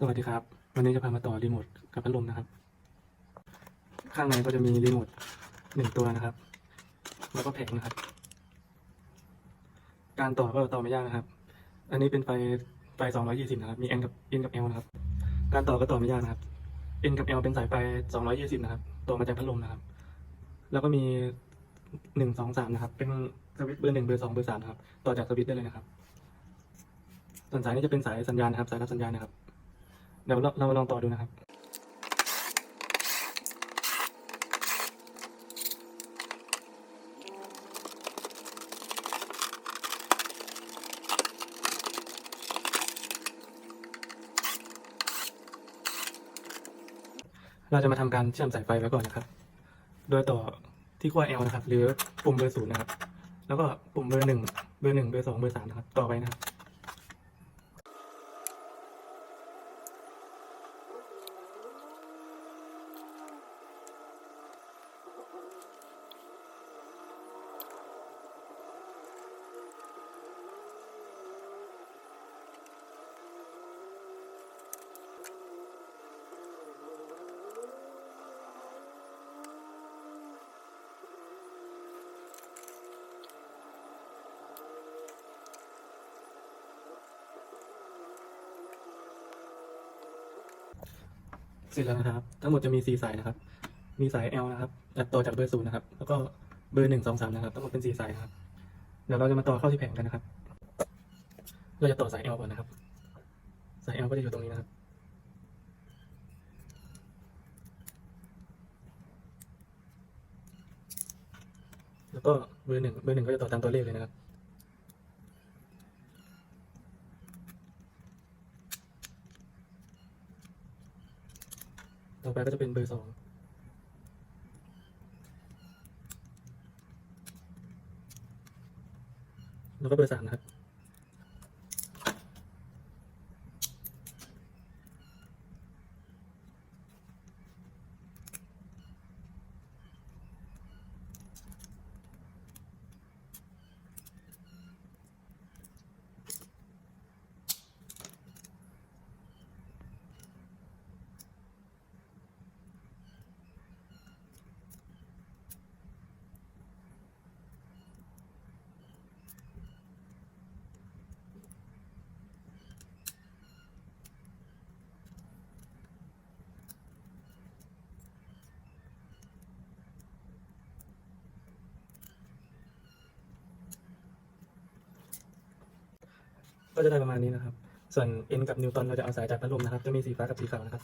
สวัสดีครับ วันนี้จะพามาต่อรีโมทกับพัดลมนะครับ ข้างในก็จะมีรีโมทหนึ่งตัวนะครับ แล้วก็แผงนะครับ การต่อก็ต่อไม่ยากนะครับ อันนี้เป็นไฟไฟ220นะครับ มี N กับ N กับ L นะครับ การต่อก็ต่อไม่ยากนะครับ N กับ L เป็นสายไฟ220นะครับ ต่อมาจากพัดลมนะครับ แล้วก็มีหนึ่งสองสามนะครับ เป็นสวิตช์เบอร์หนึ่งเบอร์สองเบอร์สามนะครับ ต่อจากสวิตช์ได้เลยนะครับส่วนสายนี้จะเป็นสายสัญญาณนะครับ สายรับสัญญาณนะครับ เดี๋ยวเราเราลองต่อดูนะครับเราจะมาทำการเชื่อมสายไฟไว้ก่อนนะครับ โดยต่อที่ขั้ว L นะครับ หรือปุ่มเบอร์ศูนย์นะครับ แล้วก็ปุ่มเบอร์หนึ่งเบอร์หนึ่งเบอร์สองเบอร์สามนะครับ ต่อไปนะครับ เสร็จแล้วนะครับ ทั้งหมดจะมีสี่สายนะครับ มีสาย L นะครับตัดต่อจากเบอร์ศูนย์นะครับ แล้วก็เบอร์หนึ่งสองสามนะครับ ทั้งหมดเป็นสี่สายนะครับ เดี๋ยวเราจะมาต่อเข้าที่แผงกันนะครับ เราจะต่อสาย L ก่อนนะครับ สาย L ก็จะอยู่ตรงนี้นะครับ แล้วก็เบอร์หนึ่งเบอร์หนึ่งก็จะต่อตามตัวเลขเลยนะครับ ต่อไปก็จะเป็นเบอร์สองแล้วก็เบอร์สามนะครับ ก็จะได้ประมาณนี้นะครับ ส่วน N กับนิวตันเราจะเอาสายจากพัดลมนะครับ จะมีสีฟ้ากับสีขาวนะครับ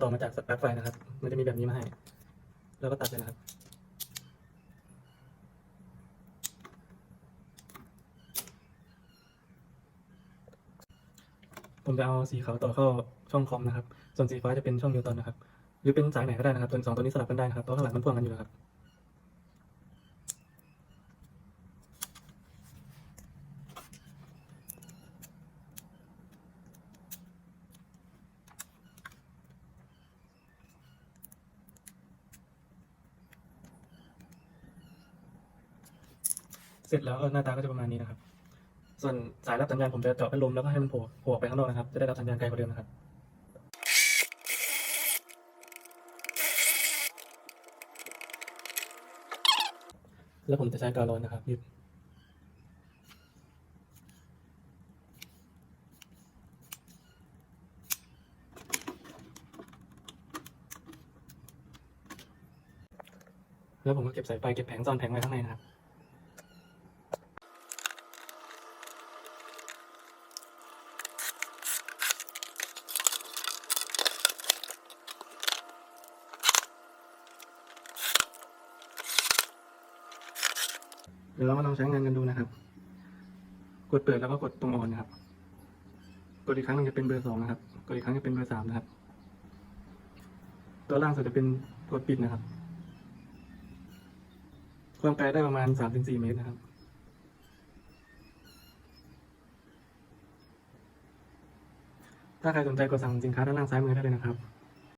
ต่อมาจากสปลั๊กไฟนะครับ มันจะมีแบบนี้มาให้ แล้วก็ตัดเลยนะครับ ผมจะเอาสีขาวต่อเข้าช่องคอมนะครับ ส่วนสีฟ้าจะเป็นช่องนิวตันนะครับ หรือเป็นสายไหนก็ได้นะครับตัวสองตัวนี้สลับกันได้นะครับ เพราะข้างหลังมันพ่วงกันอยู่แล้วครับ สร็จแล้วหน้าตาก็จะประมาณนี้นะครับ ส่วนสายรับสัญญาณผมจะเจาะพัดลมแล้วก็ให้มันโผล่โผล่ไปข้างนอกนะครับ จะได้รับสัญญาณไกลกว่าเดิมนะครับแล้วผมจะใช้กาวร้อนนะครับยึดแล้วผมก็เก็บสายไฟเก็บแผงซ่อนแผงไว้ข้างในนะครับ เดี๋ยวเรามาลองใช้งานกันดูนะครับ กดเปิดแล้วก็กดตรงออนนะครับ กดอีกครั้งนึงจะเป็นเบอร์สองนะครับ กดอีกครั้งจะเป็นเบอร์สามนะครับ ตัวล่างสุดจะเป็นกดปิดนะครับ ความไกลได้ประมาณสามถึงสี่เมตรนะครับถ้าใครสนใจกดสั่งสินค้าด้านล่างซ้ายมือได้เลยนะครับ